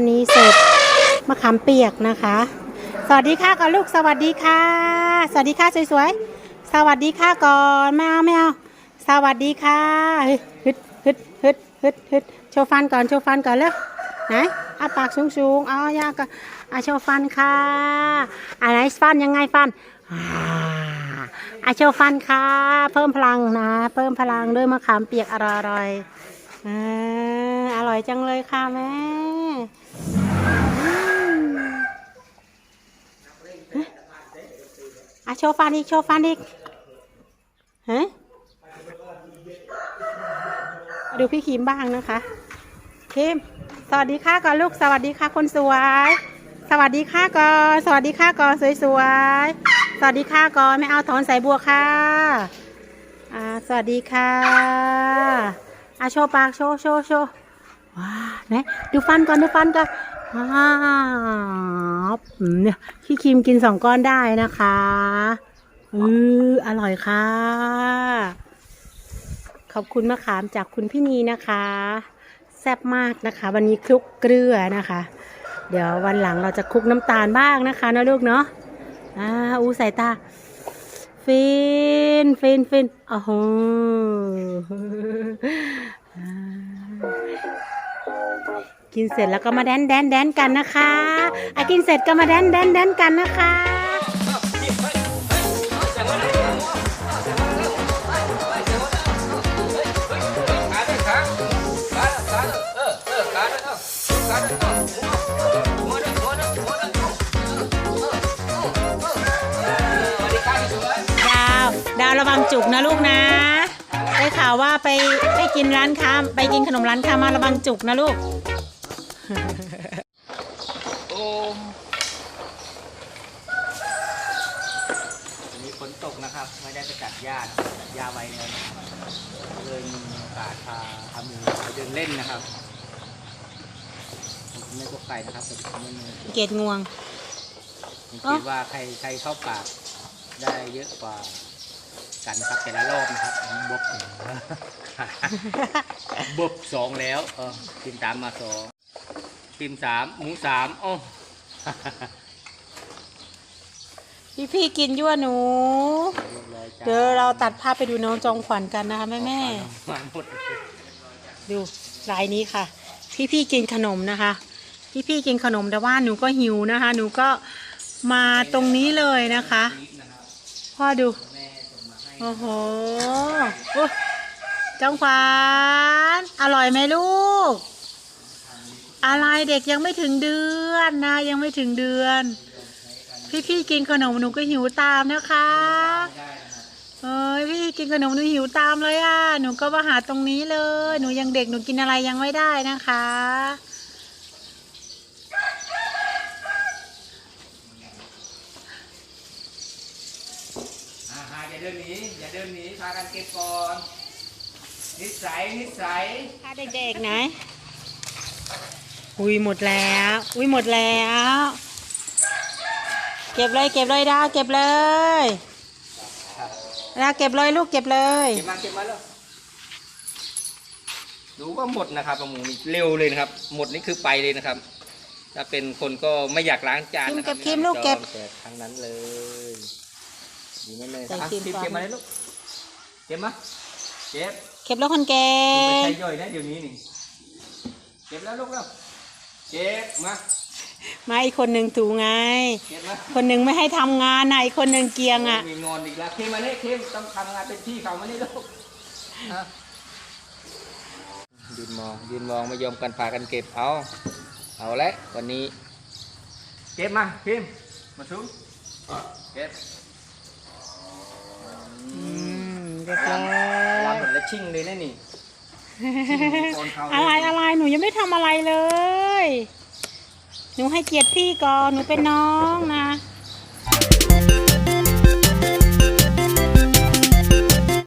วันนี้เสิร์ฟมะขามเปียกนะคะ สวัสดีค่ะก่อนลูกสวัสดีค่ะ สวัสดีค่ะสวยๆ สวัสดีค่ะก่อนไม่เอาไม่เอาสวัสดีค่ะฮึดฮึดฮึดฮึดฮึดโชว์ฟันก่อนโชว์ฟันก่อนเร็วไหนอาปากสูงๆเอยากก่อนอะโชว์ฟันค่ะอะไหนฟันยังไงฟันอ่าโชว์ฟันค่ะ เพิ่มพลังนะ เพิ่มพลังด้วยมะขามเปียกอร่อยๆอ่า อร่อยจังเลยค่ะแม่อะโชว์ฟันอีกโชว์ฟันอีกฮะดูพี่คิมบ้างนะคะคิมสวัสดีค่ะก่อนลูกสวัสดีค่ะคนสวย สวัสดีค่ะก่อนสวัสดีค่ะก่อนสวยๆสวัสดีค่ะก่อนไม่เอาถอนสายบัวค่ะอ่าสวัสดีค่ะอะโชว์ปากโชว์โชว์โชว์ ว้าไหนดูฟันก่อนดูฟันก่อนว้าวอืมเนี่ยพี่คิมกินสองก้อนได้นะคะอืออร่อยค่ะ ขอบคุณมะขามจากคุณพี่นีนะคะ แซ่บมากนะคะ วันนี้คลุกเกลือนะคะ เดี๋ยววันหลังเราจะคลุกน้ำตาลบ้างนะคะนะลูกเนาะอ่าอูสายตาฟินฟินฟินโอ้โห กินเสร็จแล้วก็มาแดนแดนแดนกันนะคะอะกินเสร็จก็มาแดนแดนแดนกันนะคะขาด้วยขาขาขาเออเออขาด้วยเออขาด้วยเออหัวด้วยหัวด้วยหัวด้วยสวัสดีค่ะสวยดาวดาวระวังจุกนะลูกนะ ได้ข่าวว่าไปไปกินร้านค้าไปกินขนมร้านค้ามาระวังจุกนะลูก โอ้วันนี้ฝนตกนะครับ ไม่ได้ไปตัดหญ้าตัดหญ้าไว้เลยเลยมีโอกาสพาทำหมูไปเดินเล่นนะครับผมไม่พวกไก่นะครับแต่ผมไม่มีเกตงวงผมคิดว่าใครใครเข้าปากได้เยอะกว่ากันครับแต่ละรอบนะครับผมบกบกสองแล้วเออทีมตามมาสอง ทีมสามหมูสามโอ้พี่พี่ๆกินยั่วหนูเดี๋ยวเราตัดภาพไปดูน้องจองขวัญกันนะคะแม่แม่ มาหมดๆดูรายนี้ค่ะ พี่พี่ๆกินขนมนะคะ พี่พี่ๆกินขนมแต่ว่าหนูก็หิวนะคะ หนูก็มาตรงนี้เลยนะคะ พ่อดู โอ้โหโอ้จองขวัญอร่อยไหมลูก อะไรเด็กยังไม่ถึงเดือนนะ ยังไม่ถึงเดือน พี่พี่ๆกินขนมหนูก็หิวตามนะคะเอ้ยพี่กินขนมหนูหิวตามเลยอะหนูก็มาหาตรงนี้เลย หนูยังเด็กหนูกินอะไรยังไม่ได้นะคะอ่าฮะอย่าเดินหนีอย่าเดินหนีพากันเก็บก่อนนิสัยนิสัยค่ะเด็กๆไหน อุ้ยหมดแล้ว อุ้ยหมดแล้ว เก็บเลยเก็บเลยดาวเก็บเลยดาวเก็บเลยลูกเก็บเลยเก็บมาเก็บมาแล้วดูว่าหมดนะครับหมูนี่เร็วเลยนะครับ หมดนี่คือไปเลยนะครับ ถ้าเป็นคนก็ไม่อยากล้างจานนะคเก็รับบครีมลูกเก็บ แต่ทางนั้นเลยดีไหมเลยใส่อะครีมครีมก่อน เก็บมาเลยลูกเก็บมาเก็บเก็บแล้วคนแก่ไม่ใช่ย่อยนะเดี๋ยวนี้นี่เก็บแล้วลูกแล้ว เก็บมามาอีกคนหนึ่งถูไง เก็บมาคนหนึ่งไม่ให้ทำงานนะอีกคนหนึ่งเกียงอะ มีงอนอีกแล้วเข้มมาเนี่ยเข้มต้องทำงานเป็นพี่เขามานี่ลูกฮะยืนมองยืนมองไม่ยอมกันพากันเก็บเอา เอาละวันนี้ เก็บมาเข้มมาสูงเก็บอืมเรียบร้อเรายเหมือนและชิ่งเลยนะนี่โอนเขาเลยอะไรอะไรหนูยังไม่ทำอะไรเลย หนูให้เกียรติพี่ก่อน หนูเป็นน้องนะ